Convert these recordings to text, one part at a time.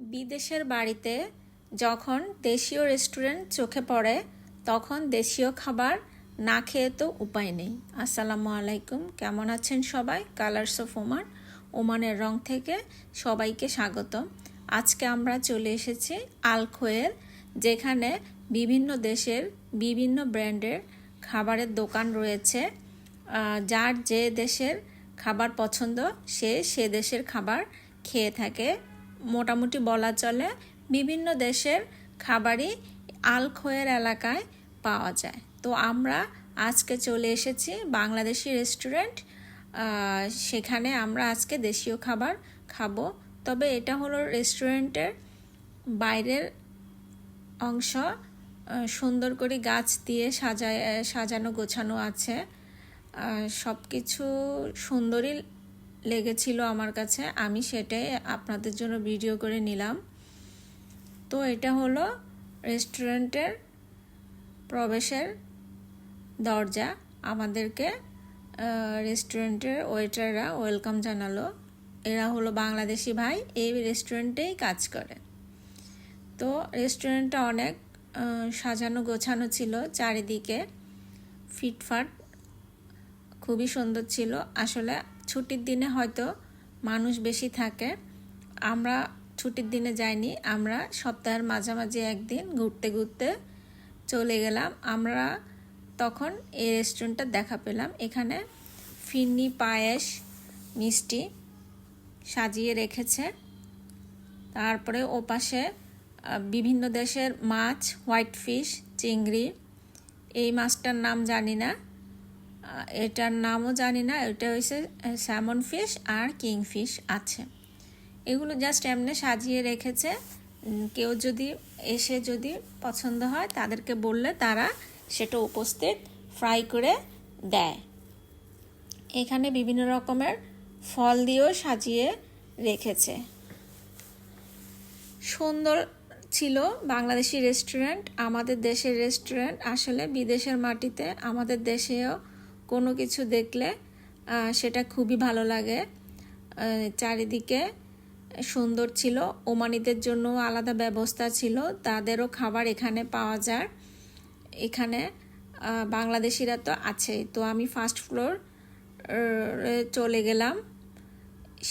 বিদেশের বাড়িতে যখন দেশীয় রেস্টুরেন্ট চোখে পড়ে, তখন দেশীয় খাবার না খেয়ে তো উপায় নেই। আসসালামু আলাইকুম, কেমন আছেন সবাই? কালার্স অফ ওমান ওমানের রং থেকে সবাইকে স্বাগতম। আজকে আমরা চলে এসেছি আলখোয়ের যেখানে বিভিন্ন দেশের বিভিন্ন ব্র্যান্ডের খাবারের দোকান রয়েছে। যার যে দেশের খাবার পছন্দ, সে সে দেশের খাবার খেয়ে থাকে। মোটামুটি বলা চলে, বিভিন্ন দেশের খাবারই আলখোয়ের এলাকায় পাওয়া যায়। তো আমরা আজকে চলে এসেছি বাংলাদেশি রেস্টুরেন্ট। সেখানে আমরা আজকে দেশীয় খাবার খাব। তবে এটা হলো রেস্টুরেন্টের বাইরের অংশ। সুন্দর করে গাছ দিয়ে সাজায়, সাজানো গোছানো আছে। সব কিছু সুন্দরই লেগেছিল আমার কাছে, আমি সেটাই আপনাদের জন্য ভিডিও করে নিলাম। তো এটা হলো রেস্টুরেন্টের প্রবেশের দরজা। আমাদেরকে রেস্টুরেন্টের ওয়েটাররা ওয়েলকাম জানালো। এরা হলো বাংলাদেশি ভাই, এই রেস্টুরেন্টেই কাজ করে। তো রেস্টুরেন্টটা অনেক সাজানো গোছানো ছিল চারিদিকে। ফিটফাট, খুবই সুন্দর ছিল। আসলে ছুটির দিনে হয়তো মানুষ বেশি থাকে। আমরা ছুটির দিনে যাইনি, আমরা সপ্তাহের মাঝামাঝি একদিন ঘুরতে ঘুরতে চলে গেলাম। আমরা তখন এই রেস্টুরেন্টটা দেখা পেলাম। এখানে ফিরনি পায়েস, মিষ্টি সাজিয়ে রেখেছে। তারপরে ওপাশে বিভিন্ন দেশের মাছ, হোয়াইট ফিশ, চিংড়ি, এই মাছটার নাম জানি না। এটার নামও জানি না এটা হয়েছে স্যামন ফিশ আর কিং ফিশ আছে। এগুলো জাস্ট এমনি সাজিয়ে রেখেছে। কেউ যদি এসে যদি পছন্দ হয়, তাদেরকে বললে তারা সেটা উপস্থিত ফ্রাই করে দেয়। এখানে বিভিন্ন রকমের ফল দিয়েও সাজিয়ে রেখেছে। সুন্দর ছিল বাংলাদেশি রেস্টুরেন্ট আমাদের দেশের রেস্টুরেন্ট আসলে বিদেশের মাটিতে আমাদের দেশেও কোনো কিছু দেখলে সেটা খুবই ভালো লাগে। চারিদিকে সুন্দর ছিল, ওমানিদের জন্য আলাদা ব্যবস্থা ছিল, তাদেরও খাবার এখানে পাওয়া যায়। এখানে বাংলাদেশিরা তো আছেই তো আমি ফার্স্ট ফ্লোর চলে গেলাম।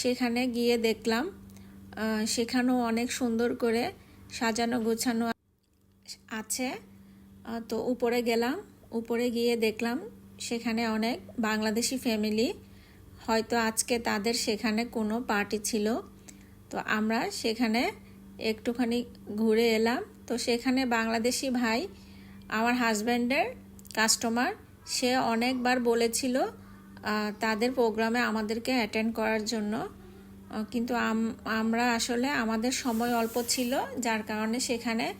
সেখানে গিয়ে দেখলাম সেখানেও অনেক সুন্দর করে সাজানো গোছানো আছে। তো উপরে গেলাম, উপরে গিয়ে দেখলাম সেখানে অনেক বাংলাদেশি ফ্যামিলি হয়তো আজকে তাদের সেখানে কোনো পার্টি ছিল। তো আমরা সেখানে একটুখানি ঘুরে এলাম। তো সেখানে বাংলাদেশি ভাই, আমার হাজব্যান্ডের কাস্টমার সে অনেকবার বলেছিল তাদের প্রোগ্রামে আমাদেরকে অ্যাটেন্ড করার জন্য। কিন্তু আম- আমরা আসলে আমাদের সময় অল্প ছিল, যার কারণে সেখানে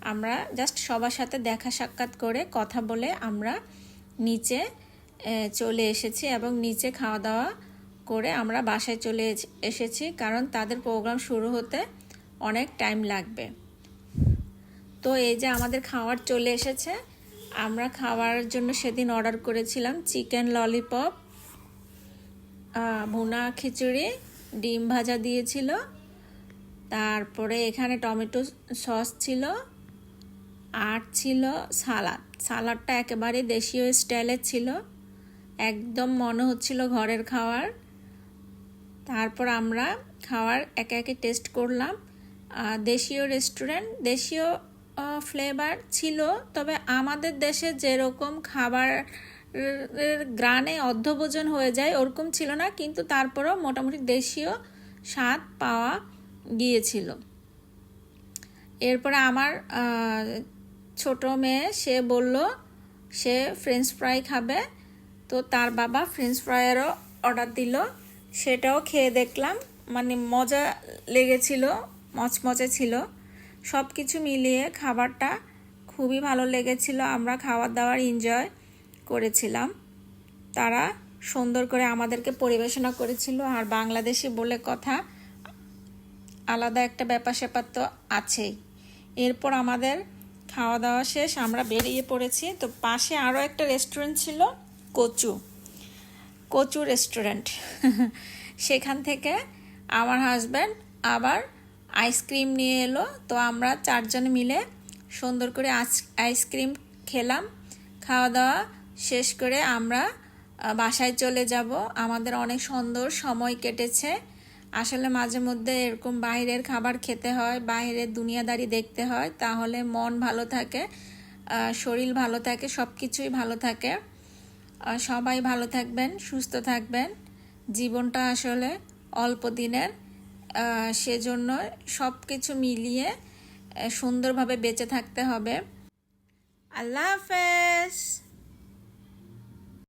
আমরা জাস্ট সবার সাথে দেখা সাক্ষাৎ করে কথা বলে আমরা নিচে চলে এসেছি এবং নিচে খাওয়া দাওয়া করে আমরা বাসায় চলে এস- এসেছি কারণ তাদের প্রোগ্রাম শুরু হতে অনেক টাইম লাগবে। তো এই যে আমাদের খাওয়ার চলে এসেছে, আমরা খাওয়ার জন্য সেদিন অর্ডার করেছিলাম চিকেন ললিপপ ভুনা খিচুড়ি, ডিম ভাজা দিয়েছিল, তারপরে এখানে টমেটো সস ছিল আর ছিল সালাদ। সালাদটা একেবারে দেশীয় স্টাইলের ছিল। একদম মনে হচ্ছিল ঘরের খাওয়ার। তারপর আমরা খাওয়ার একে একে টেস্ট করলাম। দেশীয় রেস্টুরেন্ট দেশীয় ফ্লেভার ছিল। তবে আমাদের দেশে যেরকম খাবার গ্রানে অর্ধভোজন হয়ে যায় ওরকম ছিল না। কিন্তু তারপরেও মোটামুটি দেশীয় স্বাদ পাওয়া গিয়েছিল। এরপরে আমার ছোট মেয়ে, সে বলল, সে ফ্রেঞ্চ ফ্রাই খাবে। তো তার বাবা ফ্রেঞ্চ ফ্রাইয়েরও অর্ডার দিল। সেটাও খেয়ে দেখলাম মানে মজা লেগেছিল, মচমচে ছিল। সব কিছু মিলিয়ে খাবারটা খুবই ভালো লেগেছিল। আমরা খাবার দাবার এনজয় করেছিলাম। তারা সুন্দর করে আমাদেরকে পরিবেশনা করেছিল। আর বাংলাদেশি বলে কথা আলাদা একটা ব্যাপার স্যাপার তো আছেই। এরপর আমাদের খাওয়া দাওয়া শেষ, আমরা বেরিয়ে পড়েছি। তো পাশে আরও একটা রেস্টুরেন্ট ছিল, কচু। কচু রেস্টুরেন্ট সেখান থেকে আমার হাজব্যান্ড আবার আইসক্রিম নিয়ে এলো। তো আমরা চারজন মিলে সুন্দর করে আইস- আইসক্রিম খেলাম। খাওয়া দাওয়া শেষ করে আমরা বাসায় চলে যাব। আমাদের অনেক সুন্দর সময় কেটেছে। আসলে মাঝে মধ্যে এরকম বাইরের খাবার খেতে হয় বাইরের দুনিয়াদারি দেখতে হয়, তাহলে মন ভালো থাকে শরীর ভালো থাকে সব কিছুই ভালো থাকে। সবাই ভালো থাকবেন, সুস্থ থাকবেন। জীবনটা আসলে অল্প দিনের সেজন্য সব কিছু মিলিয়ে সুন্দরভাবে বেঁচে থাকতে হবে। আল্লাহ হাফেজ।